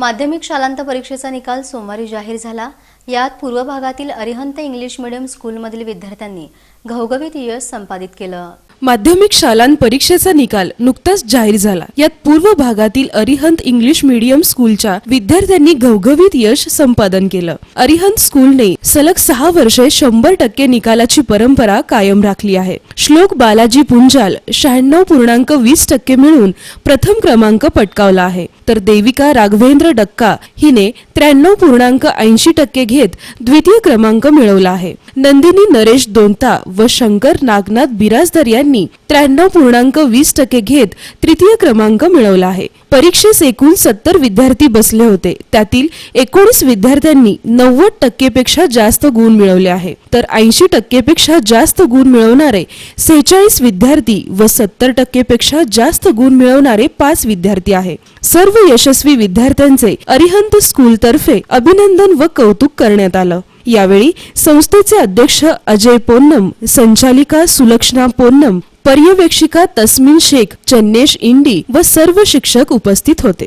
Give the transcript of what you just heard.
माध्यमिक शालांत परीक्षेचा निकाल सोमवारी जाहीर झाला. यात पूर्व भागातील अरिहंत इंग्लिश मीडियम स्कूलमधील विद्यार्थ्यांनी घवघवीत यश संपादित केलं. माध्यमिक शालांत परीक्षेचा निकाल नुकताच जाहीर झाला. यात पूर्व भागातील अरिहंत इंग्लिश मीडियम स्कूलच्या विद्यार्थ्यांनी घवघवीत यश संपादन केलं. अरिहंत स्कूलने सलग सहा वर्षे शंभर टक्के निकालाची परंपरा कायम राखली आहे. श्लोक बालाजी पुंजाल शहाण्णव पूर्णांक वीस टक्के मिळून प्रथम क्रमांक पटकावला आहे. तर देविका राघवेंद्र डक्का हिने त्र्याण्णव पूर्णांक ऐंशी टक्के घेत द्वितीय क्रमांक मिळवला आहे. नंदिनी नरेश दोंता व शंकर नागनाथ बिराजदार यांनी त्र्याण्णव पूर्णांक वीस टक्के घेत तृतीय क्रमांक मिळवला आहे. परीक्षेस एकूण सत्तर विद्यार्थी बसले होते. त्यातील एकोणीस विद्यार्थ्यांनी नव्वद टक्केपेक्षा जास्त गुण मिळवले आहे. तर ऐंशी टक्केपेक्षा जास्त गुण मिळवणारे सेहेचाळीस विद्यार्थी व सत्तर टक्केपेक्षा जास्त गुण मिळवणारे पाच विद्यार्थी आहे. सर्व सर्व यशस्वी विद्यार्थ्यांचे अरिहंत स्कूल तर्फे अभिनंदन व कौतुक करण्यात आलं. यावेळी संस्थेचे अध्यक्ष अजय पोन्नम संचालिका सुलक्षणा पोन्नम पर्यवेक्षिका तस्मिन शेख चन्नेश इंडी व सर्व शिक्षक उपस्थित होते.